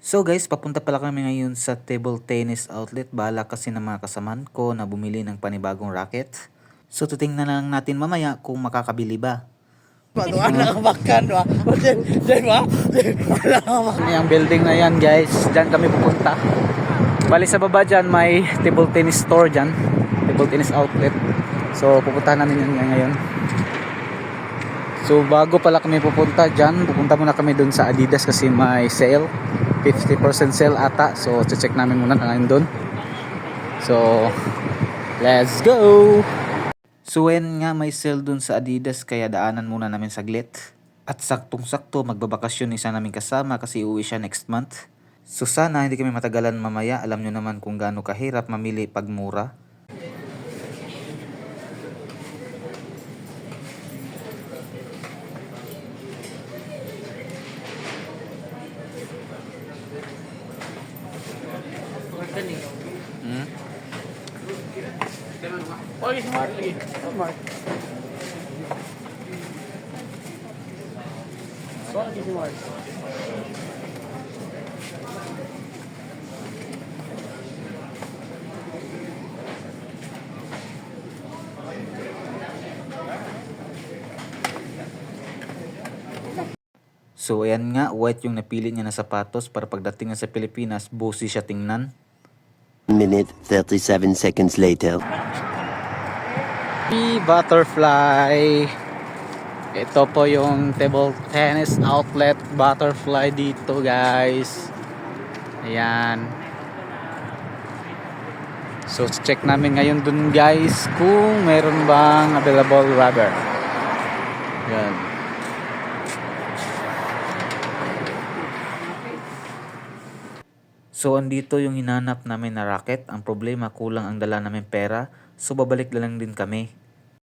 So guys, papunta pala kami ngayon sa table tennis outlet. Bala kasi ng mga kasamaan ko na bumili ng panibagong racket. So tutingnan na lang natin mamaya kung makakabili ba. Ano anak makan ba? Diyan ba? Yung building na yan guys, dyan kami pupunta. Bali sa baba dyan may table tennis store dyan. Table tennis outlet. So pupuntahan namin yan ngayon. So bago pala kami pupunta dyan, pupunta muna kami dun sa Adidas kasi may sale. 50% sale ata. So check namin muna na doon. So let's go! So when nga may sale dun sa Adidas kaya daanan muna namin saglit. At saktong-sakto magbabakasyon isa namin kasama kasi uwi siya next month. So sana hindi kami matagalan mamaya. Alam nyo naman kung gaano kahirap mamili pag mura. Hmm? So ayan nga, white yung napili niya na sapatos para pagdating niya sa Pilipinas, bossy siya tingnan. Minute 37 seconds later. The butterfly. Ito po yung table tennis outlet butterfly dito guys. Ayan. So check namin ngayon dun guys kung meron bang available rubber. Yan. So andito yung hinanap namin na racket. Ang problema kulang ang dala namin pera. So babalik na lang din kami.